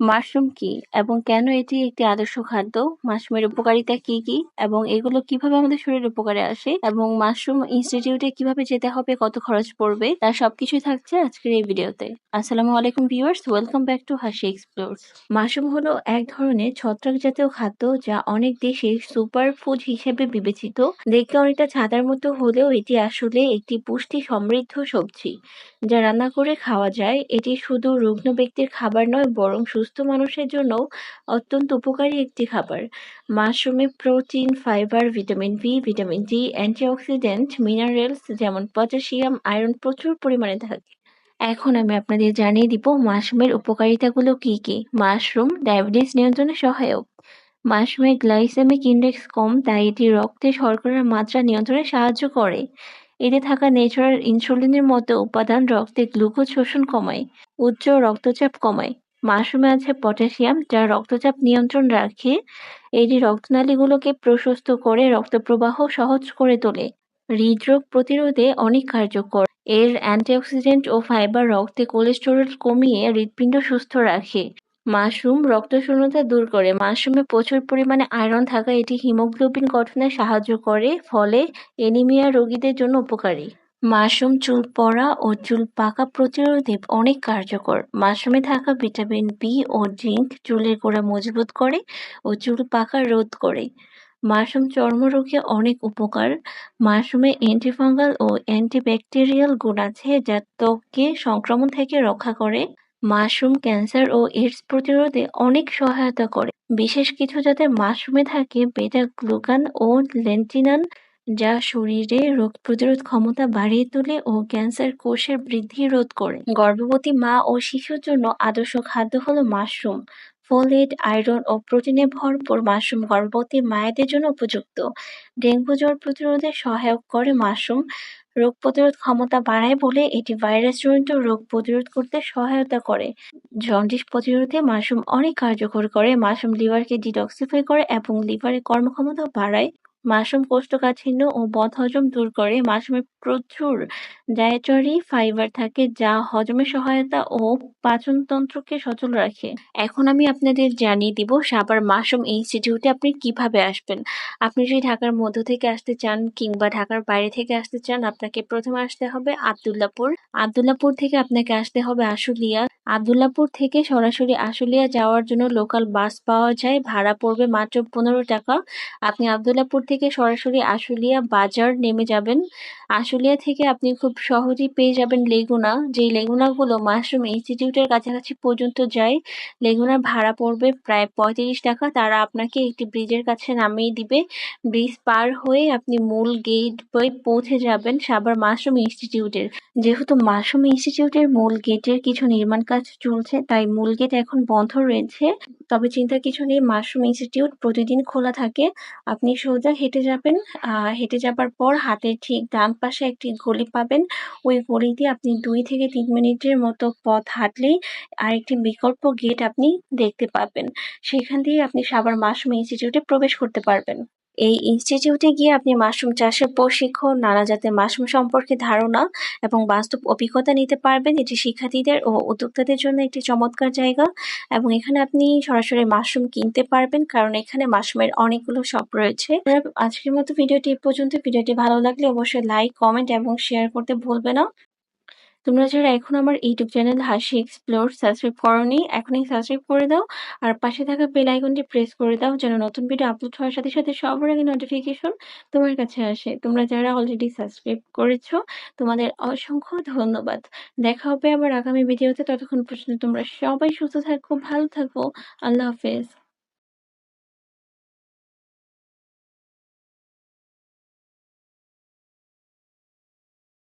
Mushroom কি এবং কেন এটি একটি আদর্শ খাদ্য? মাশরুমের উপকারিতা কি কি এবং এগুলো কীভাবে আমাদের শরীরে উপকারে আসে এবং মাশরুম ইনস্টিটিউটে কীভাবে যেতে হবে, কত খরচ পড়বে তার সবকিছুই থাকছে আজকের এই ভিডিওতে। আসসালামু আলাইকুম viewers, welcome back to Hasi explores. Mushroom হলো এক ধরনের ছত্রাক জাতীয় খাদ্য যা অনেক দেশে সুপার ফুড হিসেবে বিবেচিত। দেখতে অনেকটা ছাতার মতো হলেও এটি আসলে একটি পুষ্টি সমৃদ্ধ সবজি যা রান্না করে খাওয়া যায়। এটি শুধু রুগ্ন ব্যক্তির খাবার নয় বরং সুস্থ মানুষের জন্য অত্যন্ত উপকারী একটি খাবার। মাশরুমে protein, fibre, vitamin B, vitamin D, antioxidant, minerals যেমন পটাশিয়াম, আয়রন প্রচুর পরিমাণে থাকে। এখন আমি আপনাদের জানিয়ে দিব মাশরুমের উপকারিতাগুলো কি কি। মাশরুম ডায়াবেটিস নিয়ন্ত্রণে সহায়ক। মাশরুমের গ্লাইসেমিক ইন্ডেক্স কম তাই এটি রক্তে শর্করার মাত্রা নিয়ন্ত্রণে সাহায্য করে। এতে থাকা ন্যাচারাল ইনসুলিনের মতো উপাদান রক্তে গ্লুকোজ শোষণ কমায়, উচ্চ রক্তচাপ কমায়। মাশরুমে আছে পটাশিয়াম যা রক্তচাপ নিয়ন্ত্রণ রাখে। এটি রক্তনালীগুলোকে প্রশস্ত করে রক্ত প্রবাহ সহজ করে তোলে। হৃদরোগ প্রতিরোধে অনেক কার্যকর। এর অ্যান্টিঅক্সিডেন্ট ও ফাইবার রক্তে কোলেস্টেরল কমিয়ে হৃৎপিণ্ড সুস্থ রাখে। মাশরুম রক্তশূন্যতা দূর করে। মাশরুমে প্রচুর পরিমাণে আয়রন থাকায় এটি হিমোগ্লোবিন গঠনে সাহায্য করে, ফলে এনিমিয়া রোগীদের জন্য উপকারী। মাশরুম চুল পড়া ও চুল পাকা প্রতিরোধে অনেক কার্যকর। মাশরুমে থাকা ভিটামিন বি ও জিঙ্ক চুলের গোড়া মজবুত করে ও চুল পাকা রোধ করে। মাশরুম চর্মরোগে অনেক উপকার। মাশরুমে অ্যান্টিফাঙ্গাল ও অ্যান্টিব্যাকটেরিয়াল গুণ আছে যা ত্বককে সংক্রমণ থেকে রক্ষা করে। মাশরুম ক্যান্সার ও এইডস প্রতিরোধে অনেক সহায়তা করে। বিশেষ কিছু জাতের মাশরুমে থাকে বেটা গ্লুকান ও লেন্টিনান যা শরীরে রোগ প্রতিরোধ ক্ষমতা বাড়িয়ে তোলে ও ক্যান্সার কোষের বৃদ্ধি রোধ করে। গর্ভবতী মা ও শিশুর জন্য আদর্শ খাদ্য হলো মাশরুম। ফোলেট, আয়রন ও প্রোটিনে ভরপুর মাশরুম গর্ভবতী মায়েদের জন্য উপযুক্ত। ডেঙ্গু জ্বর প্রতিরোধে সহায়ক করে মাশরুম। রোগ প্রতিরোধ ক্ষমতা বাড়ায় বলে এটি ভাইরাস ভাইরাসজনিত রোগ প্রতিরোধ করতে সহায়তা করে। জন্ডিস প্রতিরোধে মাশরুম অনেক কার্যকর করে। মাশরুম লিভারকে ডিটক্সিফাই করে এবং লিভারের কর্মক্ষমতা বাড়ায়। মাশরুম কোষ্ঠকাঠিন্য ও বদহজম দূর করে। মাশরুমে প্রচুর ডায়েটরি ফাইবার থাকে, যা হজমে সহায়তা ও পাচনতন্ত্রকে সচল রাখে। এখন আমি আপনাদের জানিয়ে দিব সাভার মাশরুম ইনস্টিটিউটে আপনি কীভাবে আসবেন। আপনি যদি ঢাকার মধ্য থেকে আসতে চান কিংবা ঢাকার বাইরে থেকে আসতে চান, আপনাকে প্রথমে আসতে হবে আবদুল্লাপুর। আবদুল্লাপুর থেকে আপনাকে আসতে হবে আশুলিয়া। আবদুল্লাপুর থেকে সরাসরি আশুলিয়া যাওয়ার জন্য লোকাল বাস পাওয়া যায় ভাড়া পড়বে মাত্র পনেরো টাকা। আপনি আবদুল্লাপুর থেকে সরাসরি আশুলিয়া বাজার নেমে যাবেন। আশুলিয়া থেকে আপনি খুব সহজেই পেয়ে যাবেন লেগুনা। যেই লেগুনাগুলো মাশরুম ইনস্টিটিউটের কাছাকাছি পর্যন্ত যায়, লেগুনার ভাড়া পড়বে প্রায় পঁয়ত্রিশ টাকা। তারা আপনাকে একটি ব্রিজের কাছে নামিয়ে দিবে। ব্রিজ পার হয়ে আপনি মূল গেট হয়ে পৌঁছে যাবেন সাবার মাশরুম ইনস্টিটিউটের। যেহেতু মাশরুম ইনস্টিটিউটের মূল গেটের কিছু নির্মাণ কাজ চলছে, তাই মূল গেট এখন বন্ধ রয়েছে। তবে চিন্তার কিছু নেই, মাশরুম ইনস্টিটিউট প্রতিদিন খোলা থাকে। আপনি সোজা হেঁটে যাবেন। হেঁটে যাবার পর হাতের ঠিক ডান পাশে একটি গলি পাবেন। ওই গলিতে আপনি দুই থেকে তিন মিনিটের মতো পথ হাঁটলেই আরেকটি বিকল্প গেট আপনি দেখতে পাবেন। সেখান দিয়ে আপনি সাভার মাশরুম ইনস্টিটিউটে প্রবেশ করতে পারবেন। এই ইনস্টিটিউটে গিয়ে আপনি মাশরুম চাষের প্রশিক্ষণ, নানা জাতের মাশরুম সম্পর্কে ধারণা এবং বাস্তব অভিজ্ঞতা নিতে পারবেন। এটি শিক্ষার্থীদের ও উদ্যোক্তাদের জন্য একটি চমৎকার জায়গা এবং এখানে আপনি সরাসরি মাশরুম কিনতে পারবেন কারণ এখানে মাশরুমের অনেকগুলো শপ রয়েছে। আজকের মতো ভিডিওটি পর্যন্ত। ভিডিওটি ভালো লাগলে অবশ্যই লাইক কমেন্ট এবং শেয়ার করতে ভুলবে না। তোমরা যারা এখন আমার YouTube channel Hasi explore subscribe করনি, এখনই সাবস্ক্রাইব করে দাও। আর পাশে থাকা বেল আইকনটি প্রেস করে দাও যেন নতুন ভিডিও আপলোড হওয়ার সাথে সাথে সবার আগে নোটিফিকেশন তোমার কাছে আসে। তোমরা যারা অলরেডি সাবস্ক্রাইব করেছ, তোমাদের অসংখ্য ধন্যবাদ। দেখা হবে আবার আগামী ভিডিওতে ততক্ষণ পর্যন্ত তোমরা সবাই সুস্থ থাকো, ভালো থাকো। আল্লাহ হাফেজ।